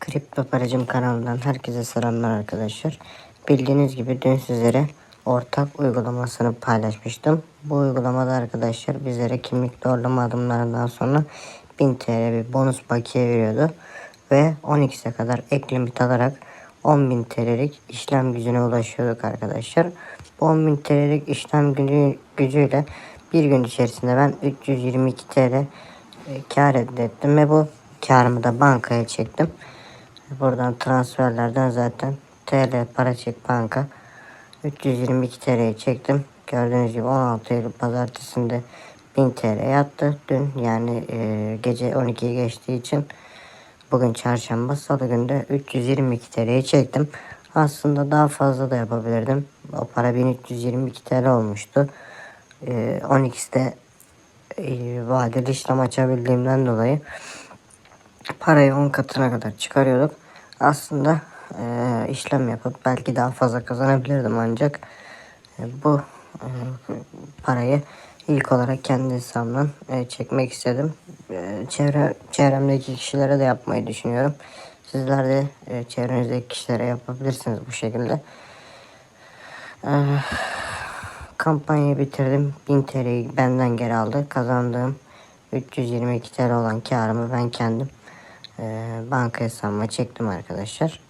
Kripto Paracım kanalından herkese selamlar arkadaşlar. Bildiğiniz gibi dün sizlere ortak uygulamasını paylaşmıştım. Bu uygulamada arkadaşlar bizlere kimlik doğrulama adımlarından sonra 1000 TL bir bonus bakiye veriyordu. Ve 12'se kadar ek limit alarak 10.000 TL'lik işlem gücüne ulaşıyorduk arkadaşlar. Bu 10.000 TL'lik işlem gücü, gücüyle bir gün içerisinde ben 322 TL kar elde ettim ve bu karımı da bankaya çektim. Buradan transferlerden zaten TL para çek banka 322 TL'yi çektim. Gördüğünüz gibi 16 Eylül pazartesinde 1000 TL yattı. Dün yani e, gece 12'yi geçtiği için bugün çarşamba salı günde 322 TL'yi çektim. Aslında daha fazla da yapabilirdim. O para 1322 TL olmuştu. E, 12'de e, vadeli işlem açabildiğimden dolayı parayı 10 katına kadar çıkarıyorduk. Aslında e, işlem yapıp belki daha fazla kazanabilirdim ancak e, bu e, parayı ilk olarak kendi hesabımdan e, çekmek istedim. E, çevre çevremdeki kişilere de yapmayı düşünüyorum. Sizler de e, çevrenizdeki kişilere yapabilirsiniz bu şekilde. E, kampanyayı bitirdim. 1000 TL'yi benden geri aldı. Kazandığım 322 TL olan karımı ben kendim banka hesabıma çektim arkadaşlar.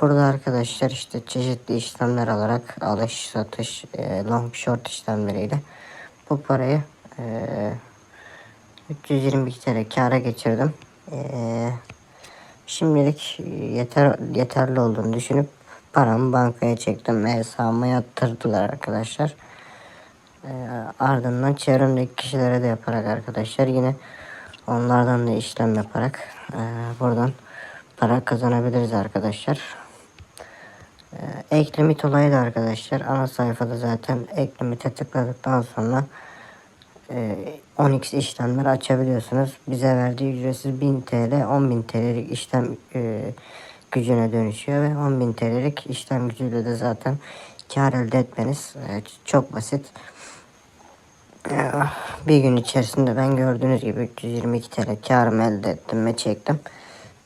Burada arkadaşlar işte çeşitli işlemler alarak alış, satış, e, long short işlemleriyle bu parayı e, 322 TL kâra geçirdim. E, şimdilik yeter yeterli olduğunu düşünüp paramı bankaya çektim ve hesabıma yatırdılar arkadaşlar. E, ardından çevremdeki kişilere de yaparak arkadaşlar yine onlardan da işlem yaparak e, buradan para kazanabiliriz arkadaşlar. E, ek olayı da arkadaşlar ana sayfada zaten ek limite tıkladıktan sonra e, 10x işlemler açabiliyorsunuz. Bize verdiği ücretsiz 1000 TL 10.000 TL'lik işlem e, gücüne dönüşüyor ve 10.000 TL'lik işlem gücüyle de zaten kar elde etmeniz e, çok basit. E, bir gün içerisinde ben gördüğünüz gibi 322 TL karımı elde ettim ve çektim.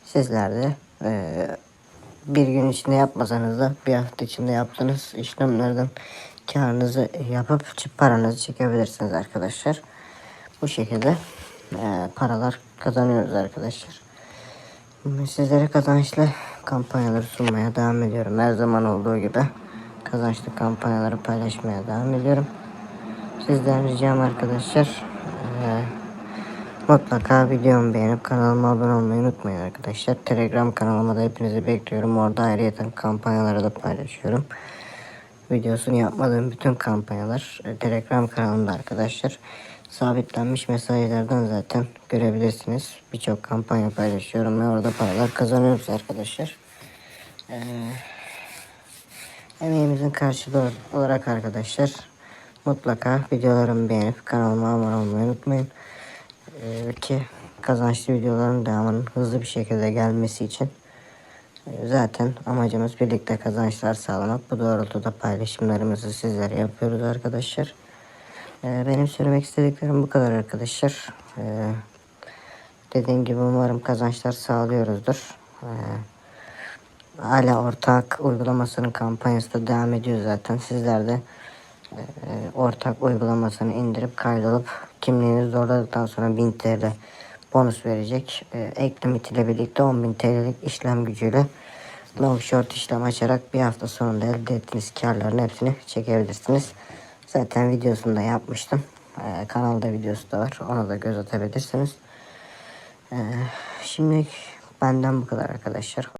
Sizler de e, bir gün içinde yapmasanız da bir hafta içinde yaptığınız işlemlerden karınızı yapıp paranızı çekebilirsiniz arkadaşlar. Bu şekilde e, paralar kazanıyoruz arkadaşlar. Sizlere kazançlı kampanyaları sunmaya devam ediyorum. Her zaman olduğu gibi kazançlı kampanyaları paylaşmaya devam ediyorum. Sizden ricam arkadaşlar e, mutlaka videomu beğenip kanalıma abone olmayı unutmayın arkadaşlar. Telegram kanalıma da hepinizi bekliyorum. Orada ayrıyeten kampanyaları da paylaşıyorum. Videosunu yapmadığım bütün kampanyalar e, Telegram kanalımda arkadaşlar. Sabitlenmiş mesajlardan zaten görebilirsiniz. Birçok kampanya paylaşıyorum ve orada paralar kazanıyoruz arkadaşlar. Ee, emeğimizin karşılığı olarak arkadaşlar mutlaka videolarımı beğenip kanalıma abone olmayı unutmayın. Ee, ki kazançlı videoların devamının hızlı bir şekilde gelmesi için e, zaten amacımız birlikte kazançlar sağlamak. Bu doğrultuda paylaşımlarımızı sizlere yapıyoruz arkadaşlar. Ee, benim söylemek istediklerim bu kadar arkadaşlar. Ee, dediğim gibi umarım kazançlar sağlıyoruzdur. Ee, hala ortak uygulamasının kampanyası da devam ediyor zaten. Sizler de ortak uygulamasını indirip kaydolup kimliğinizi zorladıktan sonra 1000 TL bonus verecek. E, ek limit ile birlikte 10.000 TL'lik işlem gücüyle long short işlem açarak bir hafta sonunda elde ettiğiniz karların hepsini çekebilirsiniz. Zaten videosunu da yapmıştım. Ee, kanalda videosu da var. Ona da göz atabilirsiniz. Ee, şimdi benden bu kadar arkadaşlar.